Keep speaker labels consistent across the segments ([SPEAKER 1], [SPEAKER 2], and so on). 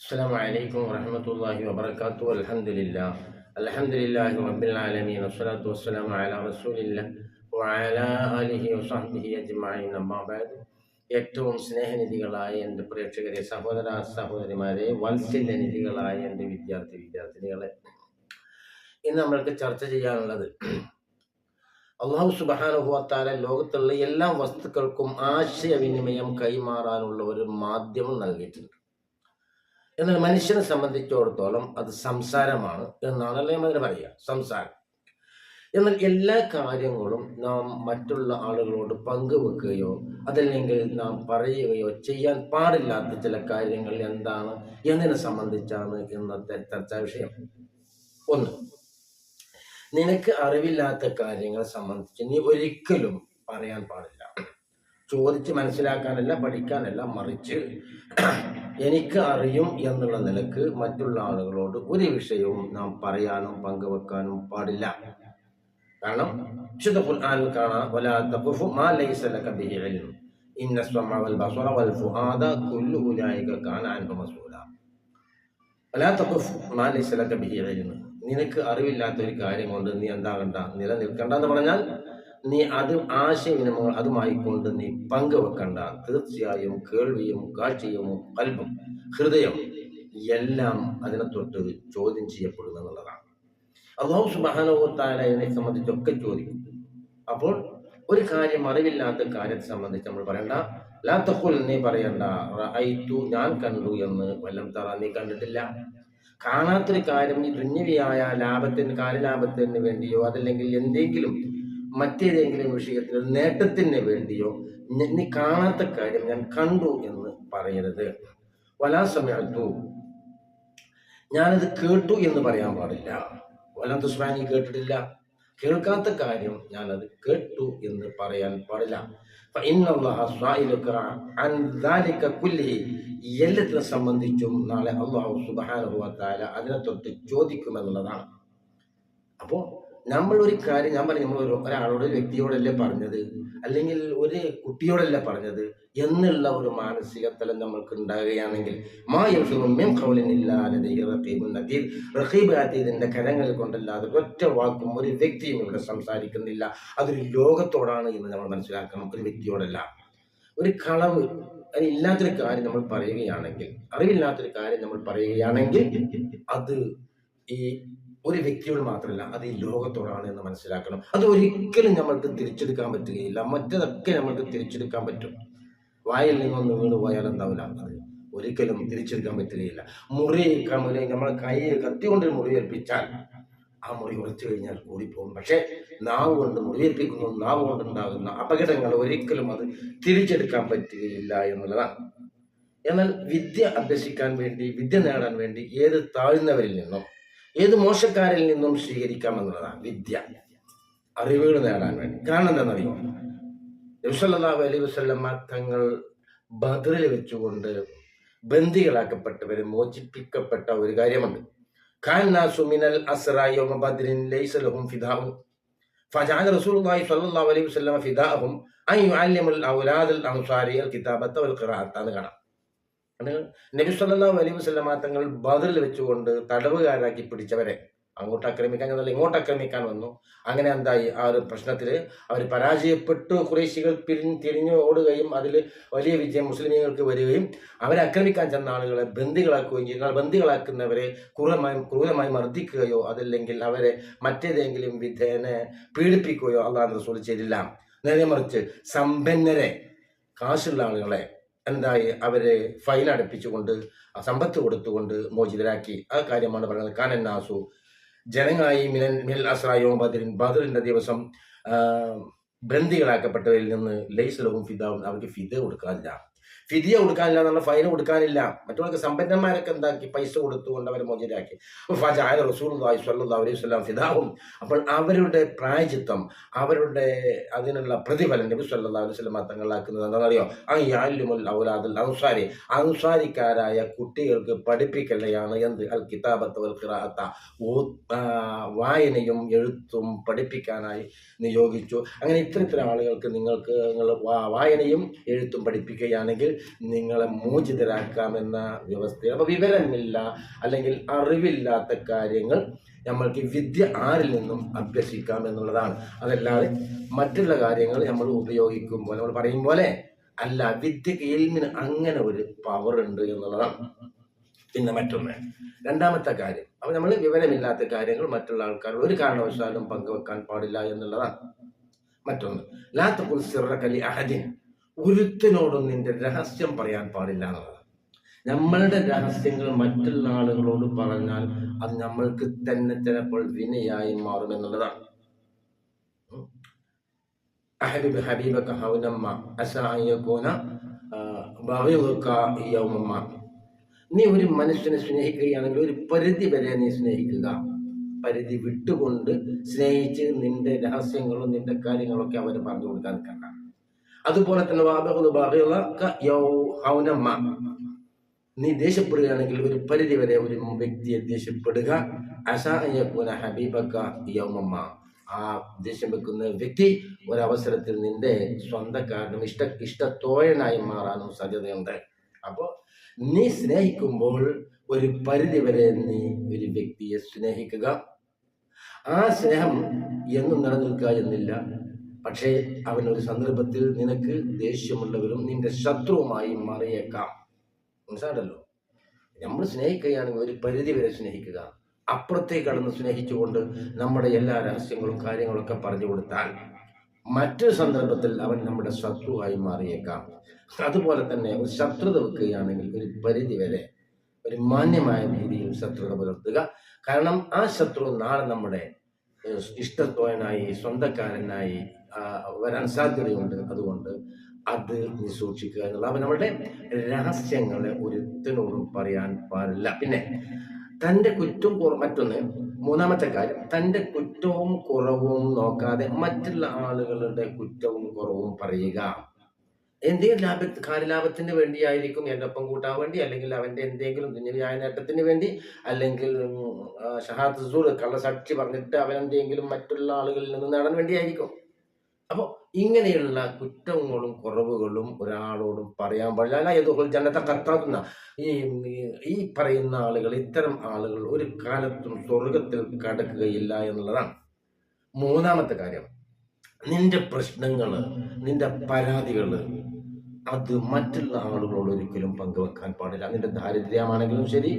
[SPEAKER 1] السلام عليكم ورحمة الله وبركاته الحمد لله الحمد لله رب العالمين والصلاة والسلام على رسول الله وعلى آله وصحبه أجمعين أما بعد ഏറ്റവും സ്നേഹനിധികളായ എൻ്റെ പ്രേക്ഷകരെ സഹോദര സഹോദരിമാരെ വാത്സല്യനിധികളായ എൻ്റെ വിദ്യാർത്ഥി വിദ്യാർത്ഥിനികളെ ഇന്ന് നമ്മൾക്ക് ചർച്ച ചെയ്യാനുള്ളത് അള്ളാഹു സുബാനുഭവത്താല ലോകത്തുള്ള എല്ലാ വസ്തുക്കൾക്കും ആശയവിനിമയം കൈമാറാനുള്ള ഒരു മാധ്യമം നൽകിയിട്ടുണ്ട് എന്നാൽ മനുഷ്യനെ സംബന്ധിച്ചിടത്തോളം അത് സംസാരമാണ് എന്നാണല്ലോ നമ്മൾ പറയുക. സംസാരം. എന്നാൽ എല്ലാ കാര്യങ്ങളും നാം മറ്റുള്ള ആളുകളോട് പങ്കുവെക്കുകയോ അതല്ലെങ്കിൽ നാം പറയുകയോ ചെയ്യാൻ പാടില്ലാത്ത ചില കാര്യങ്ങൾ എന്താണ്? എന്നതിനെ സംബന്ധിച്ചാണ് ഇന്നത്തെ ചർച്ചാ വിഷയം? ഒന്ന് നിനക്ക് അറിവില്ലാത്ത കാര്യങ്ങളെ സംബന്ധിച്ച് നീ ഒരിക്കലും പറയാൻ പാടില്ല. ചോദിച്ച് മനസ്സിലാക്കാനല്ല പഠിക്കാനല്ല മറിച്ച് എനിക്ക് അറിയും എന്നുള്ള നിലയ്ക്ക് മറ്റുള്ള ആളുകളോട് ഒരു വിഷയവും നാം പറയാനും പങ്കുവെക്കാനും പാടില്ല. കാരണം വിശുദ്ധ ഖുർആനിൽ കാണാം വലാ മാ ലൈസ ലക ബിഹി ഇന്ന സ്വമഅ വൽ ബസറ വൽ ഫുആദ കുല്ലു ഉലൈക കാന അൻഹു വലാ മാ ലൈസ ലക ബിഹി നിനക്ക് അറിവില്ലാത്ത ഒരു കാര്യം കൊണ്ട്? നീ എന്താകണ്ട നിലനിൽക്കണ്ട എന്ന് പറഞ്ഞാൽ നീ അത് ആശയവിനിമയങ്ങൾ അതുമായി കൊണ്ട് നീ പങ്കുവെക്കണ്ട. തീർച്ചയായും കേൾവിയും കാഴ്ചയും കൽബും ഹൃദയം എല്ലാം അതിനെ തൊട്ട് ചോദ്യം ചെയ്യപ്പെടുന്നു എന്നുള്ളതാണ്. അള്ളാഹു സുബാനുഭവത്താല എന്നെ സംബന്ധിച്ചൊക്കെ ചോദിക്കും. അപ്പോൾ ഒരു കാര്യം അറിവില്ലാത്ത കാര്യത്തെ സംബന്ധിച്ച് നമ്മൾ പറയണ്ട. ലാ തഖുൽ നീ പറയണ്ട. റൈത്തു ഞാൻ കണ്ടു എന്ന് വല്ലം തറ നീ കണ്ടിട്ടില്ല. കാണാത്തൊരു കാര്യം ഈ ദുന്യവിയായ ലാഭത്തിന് കാര്യലാഭത്തിന് വേണ്ടിയോ അതല്ലെങ്കിൽ എന്തെങ്കിലും മറ്റേതെങ്കിലും വിഷയത്തിൽ നേട്ടത്തിന് വേണ്ടിയോ നീ കാണാത്ത കാര്യം ഞാൻ കണ്ടു എന്ന് പറയരുത്. വലാ സമയത്തു ഞാനത് കേട്ടു എന്ന് പറയാൻ പാടില്ല. വലാ സ്വാനി കേട്ടിട്ടില്ല. കേൾക്കാത്ത കാര്യം ഞാനത് കേട്ടു എന്ന് പറയാൻ പാടില്ല. എല്ലാത്തിനെ സംബന്ധിച്ചും നാളെ അള്ളാഹു സുബാന അതിനെ തൊട്ട് ചോദിക്കുമെന്നുള്ളതാണ്. അപ്പോൾ നമ്മൾ ഒരു കാര്യം ഞാൻ പറഞ്ഞു നമ്മൾ ഒരു ഒരാളോട് ഒരു വ്യക്തിയോടല്ലേ പറഞ്ഞത്? അല്ലെങ്കിൽ ഒരു കുട്ടിയോടല്ല പറഞ്ഞത്? എന്നുള്ള ഒരു മാനസിക തലം നമ്മൾക്ക് ഉണ്ടാകുകയാണെങ്കിൽ അതീദിന്റെ കരങ്ങൾ കൊണ്ടല്ലാതെ ഒറ്റ വാക്കും ഒരു വ്യക്തിയും ഇവിടെ സംസാരിക്കുന്നില്ല. അതൊരു ലോകത്തോടാണ് എന്ന് നമ്മൾ മനസ്സിലാക്കണം. ഒരു വ്യക്തിയോടല്ല. ഒരു കളവ് അത് ഇല്ലാത്തൊരു കാര്യം നമ്മൾ പറയുകയാണെങ്കിൽ അറിവില്ലാത്തൊരു കാര്യം നമ്മൾ പറയുകയാണെങ്കിൽ അത് ഈ ഒരു വ്യക്തിയോട് മാത്രമല്ല അത് ഈ ലോകത്തോടാണ് എന്ന് മനസ്സിലാക്കണം. അത് ഒരിക്കലും നമ്മൾക്ക് തിരിച്ചെടുക്കാൻ പറ്റുകയില്ല. മറ്റതൊക്കെ നമ്മൾക്ക് തിരിച്ചെടുക്കാൻ പറ്റും. വായിൽ നിന്നൊന്ന് വീണ് പോയാൽ എന്താവില്ല? അത് ഒരിക്കലും തിരിച്ചെടുക്കാൻ പറ്റുകയില്ല. മുറി കമുറി നമ്മളെ കൈ കത്തിക്കൊണ്ട് മുറി മുറിവേൽപ്പിച്ചാൽ ആ മുറി ഉറച്ചു കഴിഞ്ഞാൽ കൂടിപ്പോകും. പക്ഷേ നാവ് കൊണ്ട് മുറിവേൽപ്പിക്കുന്നു നാവ് കൊണ്ടുണ്ടാകുന്ന അപകടങ്ങൾ ഒരിക്കലും അത് തിരിച്ചെടുക്കാൻ പറ്റുകയില്ല എന്നുള്ളതാണ്. എന്നാൽ വിദ്യ അഭ്യസിക്കാൻ വേണ്ടി വിദ്യ നേടാൻ വേണ്ടി ഏത് താഴ്ന്നവരിൽ നിന്നും ഏത് മോശക്കാരിൽ നിന്നും സ്വീകരിക്കാം എന്നുള്ളതാണ് വിദ്യ. അറിവുകൾ നേടാൻ വേണ്ടി. കാരണം എന്താണെന്നറിയോ നബ്സല്ലാഹു അലൈ വസ്ലമ്മ തങ്ങൾ ബദറിൽ വെച്ചുകൊണ്ട് ബന്ദികളാക്കപ്പെട്ടവര് മോചിപ്പിക്കപ്പെട്ട ഒരു കാര്യമുണ്ട്. ഖാൻസുമിനൽ അസ്രായോമ റസൂലുള്ളാഹി സ്വല്ലല്ലാഹു അലൈഹി ഫിദാഹും അൻ ഔലാദൽ വൽ കാണാം. അത് നബി സല്ലല്ലാഹു അലൈഹി വസല്ലമ തങ്ങൾ ബദറിൽ വെച്ചുകൊണ്ട് തടവുകാരാക്കി പിടിച്ചവരെ. അങ്ങോട്ട് ആക്രമിക്കാൻ എന്നല്ല ഇങ്ങോട്ട് ആക്രമിക്കാൻ വന്നു. അങ്ങനെ എന്തായി? ആ ഒരു പ്രശ്നത്തിൽ അവർ പരാജയപ്പെട്ടു. കുറേശികൾ പിരിഞ്ഞ് തിരിഞ്ഞു ഓടുകയും അതിൽ വലിയ വിജയം മുസ്ലിമീങ്ങൾക്ക് വരികയും അവരെ ആക്രമിക്കാൻ ചെന്ന ആളുകളെ ബന്ദികളാക്കുകയും ചെയ്യുന്ന ബന്ദികളാക്കുന്നവരെ ക്രൂരമായി ക്രൂരമായി മർദ്ദിക്കുകയോ അതല്ലെങ്കിൽ അവരെ മറ്റേതെങ്കിലും വിധേനെ പീഡിപ്പിക്കുകയോ അള്ളാഹ് റസൂൽ ചെയ്തില്ല. നേരെ മറിച്ച് സമ്പന്നരെ കാശുള്ള ആളുകളെ എന്തായി? അവരെ ഫൈൻ അടപ്പിച്ചുകൊണ്ട് സമ്പത്ത് കൊടുത്തുകൊണ്ട് മോചിതരാക്കി. ആ കാര്യമാണ് പറയുന്നത്. കാനൻ നാസു. ജനങ്ങളായി മിനൻ മിൽ അസ്രായോ ബദറിൻ. ബദറിന്റെ ദിവസം ബന്ദികളാക്കപ്പെട്ടവരിൽ നിന്ന് ലൈസലവും ഫിദാവും. അവർക്ക് ഫിദ കൊടുക്കാനില്ല ഫിദിയ കൊടുക്കാനില്ല എന്നുള്ള ഫൈൻ കൊടുക്കാനില്ല. മറ്റുള്ള സമ്പന്നന്മാരൊക്കെ എന്താക്കി? പൈസ കൊടുത്തുകൊണ്ട് അവർ മോചനാക്കി ഫാജായ റസൂൽ സ്വല്ലല്ലാഹു അലൈഹി അപ്പോൾ അവരുടെ പ്രായചിത്തം അവരുടെ അതിനുള്ള പ്രതിഫലം നബി സല്ലാ അലൈഹി വസല്ലം തങ്ങളാക്കുന്നത് എന്താണെന്നറിയോ? ആ യാലുമുൽ ഔലാദുൽ അൻസാരി. അൻസാരിക്കാരായ കുട്ടികൾക്ക് പഠിപ്പിക്കലെയാണ് എന്ത്? അൽ കിതാബത്ത് വൽ വായനയും എഴുത്തും പഠിപ്പിക്കാനായി നിയോഗിച്ചു. അങ്ങനെ ഇത്തരത്തിലുള്ള ആളുകൾക്ക് നിങ്ങൾക്ക് നിങ്ങൾ വായനയും എഴുത്തും പഠിപ്പിക്കുകയാണെങ്കിൽ നിങ്ങളെ മോചിതരാക്കാമെന്ന വ്യവസ്ഥ അപ്പോൾ വിവരമില്ല അല്ലെങ്കിൽ അറിവില്ലാത്ത കാര്യങ്ങൾ നമ്മൾക്ക് വിദ്യ ആരിൽ നിന്നും അഭ്യസിക്കാം എന്നുള്ളതാണ്. അതല്ലാതെ മറ്റുള്ള കാര്യങ്ങൾ നമ്മൾ ഉപയോഗിക്കുമ്പോൾ നമ്മൾ പറയും പോലെ അല്ല വിദ്യക്ക് എൽമിന് അങ്ങനെ ഒരു പവർ ഉണ്ട് എന്നുള്ളതാണ്. പിന്നെ മറ്റൊന്ന്. രണ്ടാമത്തെ കാര്യം. അപ്പൊ നമ്മൾ വിവരമില്ലാത്ത കാര്യങ്ങൾ മറ്റുള്ള ആൾക്കാർ ഒരു കാരണവശാലും പങ്കുവെക്കാൻ പാടില്ല എന്നുള്ളതാണ്. മറ്റൊന്ന്. ലാത്തക്കുൽ സിറക്കലി അഹദിൻ. ഒരുത്തിനോടും നിന്റെ രഹസ്യം പറയാൻ പാടില്ല എന്നുള്ളതാണ്. നമ്മളുടെ രഹസ്യങ്ങൾ മറ്റുള്ള ആളുകളോട് പറഞ്ഞാൽ അത് നമ്മൾക്ക് തന്നെ ചിലപ്പോൾ വിനയായി മാറും എന്നുള്ളതാണ്. നീ ഒരു മനുഷ്യനെ സ്നേഹിക്കുകയാണെങ്കിൽ ഒരു പരിധി വരെ നീ സ്നേഹിക്കുക. പരിധി വിട്ടുകൊണ്ട് സ്നേഹിച്ച് നിന്റെ രഹസ്യങ്ങളും നിന്റെ കാര്യങ്ങളൊക്കെ അവർ പറഞ്ഞു കൊടുക്കാൻ നിൽക്കണ്ട. അതുപോലെ തന്നെ വാബഹുൽ യൗ യൗഹൗനമ്മ നീ ദേഷ്യപ്പെടുകയാണെങ്കിൽ ഒരു പരിധി വരെ ഒരു വ്യക്തിയെ ദേഷ്യപ്പെടുക. അസായക്കൂന ഹബീബക്ക യൗമമ്മ. ആ ദേഷ്യം വെക്കുന്ന വ്യക്തി ഒരവസരത്തിൽ നിന്റെ സ്വന്തക്കാരനും ഇഷ്ട ഇഷ്ടത്തോഴനായി മാറാനും സാധ്യതയുണ്ട്. അപ്പോൾ നീ സ്നേഹിക്കുമ്പോൾ ഒരു പരിധി വരെ നീ ഒരു വ്യക്തിയെ സ്നേഹിക്കുക. ആ സ്നേഹം എന്നും നിലനിൽക്കുക എന്നില്ല. പക്ഷേ അവൻ ഒരു സന്ദർഭത്തിൽ നിനക്ക് ദേഷ്യമുള്ളവരും നിന്റെ ശത്രുവുമായി മാറിയേക്കാം. മനസ്സിലാണല്ലോ നമ്മൾ സ്നേഹിക്കുകയാണെങ്കിൽ ഒരു പരിധി വരെ സ്നേഹിക്കുക. അപ്പുറത്തേക്ക് കടന്ന് സ്നേഹിച്ചുകൊണ്ട് നമ്മുടെ എല്ലാ രഹസ്യങ്ങളും കാര്യങ്ങളൊക്കെ പറഞ്ഞു കൊടുത്താൽ മറ്റൊരു സന്ദർഭത്തിൽ അവൻ നമ്മുടെ ശത്രുവായി മാറിയേക്കാം. അതുപോലെ തന്നെ ഒരു ശത്രുത വെക്കുകയാണെങ്കിൽ ഒരു പരിധി വരെ ഒരു മാന്യമായ രീതിയിൽ ശത്രുത പുലർത്തുക. കാരണം ആ ശത്രു നാളെ നമ്മുടെ ഇഷ്ടത്തോയനായി സ്വന്തക്കാരനായി വരാൻ സാധ്യതയുണ്ട്. അതുകൊണ്ട് അത് നീ സൂക്ഷിക്കുക എന്നുള്ള അവൻ നമ്മളുടെ രഹസ്യങ്ങളെ ഒരുത്തിനോടും പറയാൻ പാടില്ല. പിന്നെ തന്റെ കുറ്റവും കുറ മറ്റൊന്ന് മൂന്നാമത്തെ കാര്യം തന്റെ കുറ്റവും കുറവും നോക്കാതെ മറ്റുള്ള ആളുകളുടെ കുറ്റവും കുറവും പറയുക. എന്തെങ്കിലും ലാഭ കാര്യലാഭത്തിന് വേണ്ടിയായിരിക്കും എന്റെ ഒപ്പം കൂട്ടാൻ വേണ്ടി അല്ലെങ്കിൽ അവന്റെ എന്തെങ്കിലും ദുന്യവിയായ നേട്ടത്തിന് വേണ്ടി അല്ലെങ്കിൽ ഷഹാദ് സൂർ കള്ളസാക്ഷി പറഞ്ഞിട്ട് അവൻ എന്തെങ്കിലും മറ്റുള്ള ആളുകളിൽ നിന്ന് നേടാൻ വേണ്ടിയായിരിക്കും. അപ്പോൾ ഇങ്ങനെയുള്ള കുറ്റങ്ങളും കുറവുകളും ഒരാളോടും പറയാൻ പാടില്ല. അല്ല ഏതോ ജനത്തെ കത്താക്കുന്ന ഈ ഈ പറയുന്ന ആളുകൾ ഇത്തരം ആളുകൾ ഒരു കാലത്തും സ്വർഗത്തിൽ കടക്കുകയില്ല എന്നുള്ളതാണ് മൂന്നാമത്തെ കാര്യം. നിന്റെ പ്രശ്നങ്ങൾ നിന്റെ പരാതികൾ അത് മറ്റുള്ള ആളുകളോട് ഒരിക്കലും പങ്കുവെക്കാൻ പാടില്ല. നിന്റെ ദാരിദ്ര്യമാണെങ്കിലും ശരി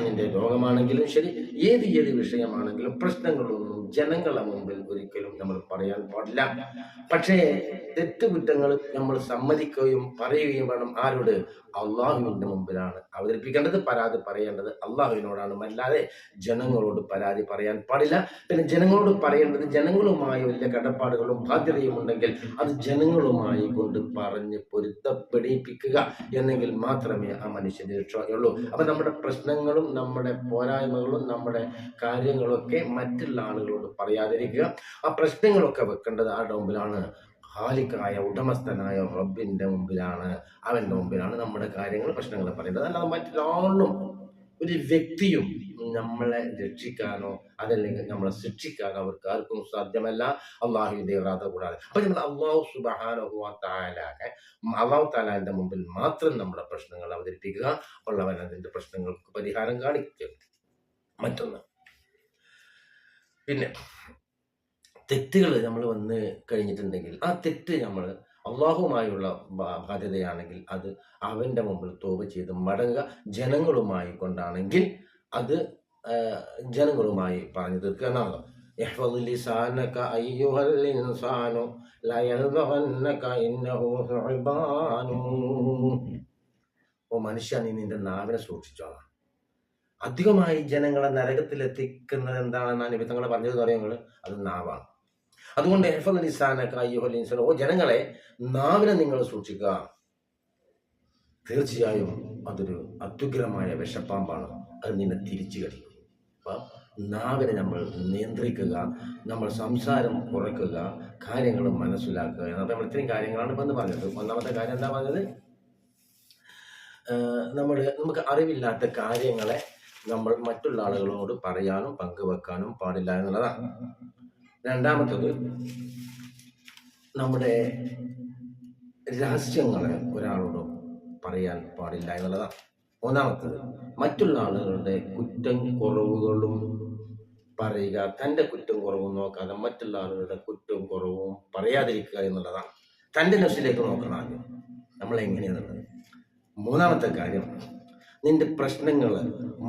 [SPEAKER 1] നിന്റെ രോഗമാണെങ്കിലും ശരി ഏത് ഏത് വിഷയമാണെങ്കിലും പ്രശ്നങ്ങളൊന്നും ജനങ്ങളെ മുമ്പിൽ ഒരിക്കലും നമ്മൾ പറയാൻ പാടില്ല. പക്ഷേ തെറ്റുകുറ്റങ്ങൾ നമ്മൾ സമ്മതിക്കുകയും പറയുകയും വേണം ആരോട്? അള്ളാഹുവിന്റെ മുമ്പിലാണ് അവതരിപ്പിക്കേണ്ടത് പരാതി പറയേണ്ടത് അള്ളാഹുവിനോടാണ്. അല്ലാതെ ജനങ്ങളോട് പരാതി പറയാൻ പാടില്ല. പിന്നെ ജനങ്ങളോട് പറയേണ്ടത് ജനങ്ങളുമായി വലിയ കടപ്പാടുകളും ബാധ്യതയും ഉണ്ടെങ്കിൽ അത് ജനങ്ങളുമായി കൊണ്ട് പറഞ്ഞ് പൊരുത്തപ്പെടിപ്പിക്കുക എന്നെങ്കിൽ മാത്രമേ ആ മനുഷ്യന് രക്ഷയുള്ളൂ അപ്പൊ നമ്മുടെ പ്രശ്നങ്ങളും നമ്മുടെ പോരായ്മകളും നമ്മുടെ കാര്യങ്ങളൊക്കെ മറ്റുള്ള ആളുകളോട് പറയാതിരിക്കുക. ആ പ്രശ്നങ്ങളൊക്കെ വെക്കേണ്ടത് ആരുടെ മുമ്പിലാണ്? ഹാലിക്കായ ഉടമസ്ഥനായ റബ്ബിന്റെ മുമ്പിലാണ്. അവന്റെ മുമ്പിലാണ് നമ്മുടെ കാര്യങ്ങൾ പ്രശ്നങ്ങൾ പറയുന്നത് അല്ലാതെ മറ്റൊരാളും ഒരു വ്യക്തിയും നമ്മളെ രക്ഷിക്കാനോ അതല്ലെങ്കിൽ നമ്മളെ ശിക്ഷിക്കാനോ അവർക്ക് ആർക്കും സാധ്യമല്ല. അള്ളാഹുവിന്റെ ഇറാദ കൂടാതെ. അപ്പൊ നമ്മൾ അള്ളാഹു സുബാനോക്കെ അള്ളാഹു താലാന്റെ മുമ്പിൽ മാത്രം നമ്മുടെ പ്രശ്നങ്ങൾ അവതരിപ്പിക്കുക. ഉള്ളവൻ അതിന്റെ പ്രശ്നങ്ങൾക്ക് പരിഹാരം കാണിക്കും. മറ്റൊന്ന്. പിന്നെ തെറ്റുകൾ നമ്മൾ വന്ന് കഴിഞ്ഞിട്ടുണ്ടെങ്കിൽ ആ തെറ്റ് നമ്മൾ അള്ളാഹുമായുള്ള ബാ- ബാധ്യതയാണെങ്കിൽ അത് അവൻ്റെ മുമ്പിൽ തോപ ചെയ്ത് മടങ്ങുക ജനങ്ങളുമായി കൊണ്ടാണെങ്കിൽ അത് ആ, ജനങ്ങളുമായി പറഞ്ഞു തീർക്കുക എന്നാണ് يحفظ لسانك أيها الإنسان لا يلغنك إنه ثعبان ഓ മനുഷ്യ നീ നിന്റെ നാവിനെ സൂക്ഷിച്ചോളാം അധികമായി ജനങ്ങളെ നരകത്തിൽ എത്തിക്കുന്നത് എന്താണെന്നാണ് നിമിത്തങ്ങൾ പറഞ്ഞത് പറയുന്നത് അത് നാവാണ്. അതുകൊണ്ട് എഹഫൽ നിസാനക്ക ഓ ജനങ്ങളെ നാവിനെ നിങ്ങൾ സൂക്ഷിക്കുക. തീർച്ചയായും അതൊരു അത്യുഗ്രമായ വിഷപ്പാമ്പാണ്. അത് നിന്നെ തിരിച്ചു കടിക്കും. അപ്പൊ നാവിനെ നമ്മൾ നിയന്ത്രിക്കുക നമ്മൾ സംസാരം കുറയ്ക്കുക കാര്യങ്ങൾ മനസ്സിലാക്കുക അപ്പോൾ നമ്മൾ ഇത്രയും കാര്യങ്ങളാണ് ഇപ്പം പറഞ്ഞത്. ഒന്നാമത്തെ കാര്യം എന്താ പറഞ്ഞത്? നമ്മൾ നമുക്ക് അറിവില്ലാത്ത കാര്യങ്ങളെ നമ്മൾ മറ്റുള്ള ആളുകളോട് പറയാനും പങ്കുവെക്കാനും പാടില്ല എന്നുള്ളതാണ് രണ്ടാമത്തത് നമ്മുടെ രഹസ്യങ്ങളെ ഒരാളോട് പറയാൻ പാടില്ല എന്നുള്ളതാണ് മൂന്നാമത്തത് മറ്റുള്ള ആളുകളുടെ കുറ്റം കുറവുകളും പറയുക തന്റെ കുറ്റം കുറവും നോക്കാതെ മറ്റുള്ള ആളുകളുടെ കുറ്റവും കുറവും പറയാതിരിക്കുക എന്നുള്ളതാണ് തന്റെ നഫ്സിലേക്ക് നോക്കണം ആദ്യം. നമ്മൾ എങ്ങനെയാണുള്ളത് മൂന്നാമത്തെ കാര്യം നിന്റെ പ്രശ്നങ്ങൾ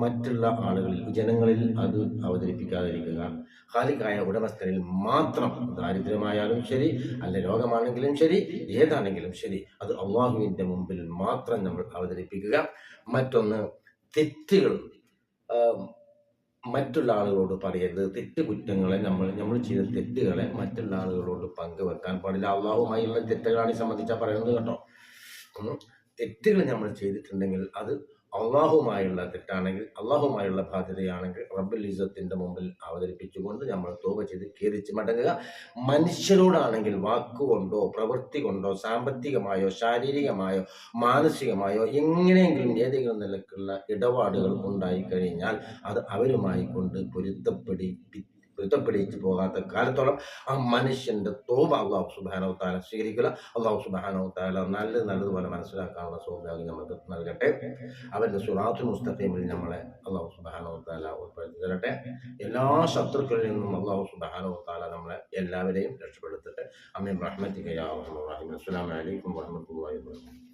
[SPEAKER 1] മറ്റുള്ള ആളുകളിൽ ജനങ്ങളിൽ അത് അവതരിപ്പിക്കാതിരിക്കുക. ഹാലിക്കായ ഉടമസ്ഥരിൽ മാത്രം ദാരിദ്ര്യമായാലും ശരി അല്ല രോഗമാണെങ്കിലും ശരി ഏതാണെങ്കിലും ശരി അത് അള്ളാഹുവിന്റെ മുമ്പിൽ മാത്രം നമ്മൾ അവതരിപ്പിക്കുക. മറ്റൊന്ന് തെറ്റുകൾ മറ്റുള്ള ആളുകളോട് പറയരുത്. തെറ്റ് കുറ്റങ്ങളെ നമ്മൾ നമ്മൾ ചെയ്ത തെറ്റുകളെ മറ്റുള്ള ആളുകളോട് പങ്കുവെക്കാൻ പാടില്ല. അള്ളാഹുമായുള്ള തെറ്റുകളാണ് സംബന്ധിച്ചാൽ പറയുന്നത് കേട്ടോ. തെറ്റുകൾ നമ്മൾ ചെയ്തിട്ടുണ്ടെങ്കിൽ അത് അള്ളാഹുമായുള്ള തെറ്റാണെങ്കിൽ അള്ളാഹുമായുള്ള ബാധ്യതയാണെങ്കിൽ റബ്ബുൽ ഇസത്തിന്റെ മുമ്പിൽ അവതരിപ്പിച്ചുകൊണ്ട് നമ്മൾ തോപ ചെയ്ത് ഖേദിച്ച് മടങ്ങുക. മനുഷ്യരോടാണെങ്കിൽ വാക്കുകൊണ്ടോ പ്രവൃത്തി കൊണ്ടോ സാമ്പത്തികമായോ ശാരീരികമായോ മാനസികമായോ എങ്ങനെയെങ്കിലും ഏതെങ്കിലും നിലക്കുള്ള ഇടപാടുകൾ ഉണ്ടായി കഴിഞ്ഞാൽ അത് അവരുമായി കൊണ്ട് പൊരുത്തപ്പെടി പൊരുത്തപ്പെടിച്ച് പോകാത്ത കാലത്തോളം ആ മനുഷ്യന്റെ തോപ അള്ളാഹു സുബാനോ താല സ്വീകരിക്കുക അള്ളാഹു സുബാനോ താല നല്ലത് നല്ലതുപോലെ മനസ്സിലാക്കാനുള്ള സൗഭാഗ്യം നമുക്ക് നൽകട്ടെ. അവരുടെ സുറാത്തു മുസ്തഖീമിൽ നമ്മളെ അള്ളാഹു സുബാനോ താല ഉൾപ്പെടുത്തി തരട്ടെ. എല്ലാ ശത്രുക്കളിൽ നിന്നും അള്ളാഹു സുബാനോ താല നമ്മളെ എല്ലാവരെയും രക്ഷപ്പെടുത്തട്ടെ. അമ്മയും റഹ്മത്തിക്കയ്യാ റഹ്മാൻ. റഹീം അസ്സലാമു അലൈക്കും വറഹ്മത്തുള്ളാഹി വബറകാതുഹു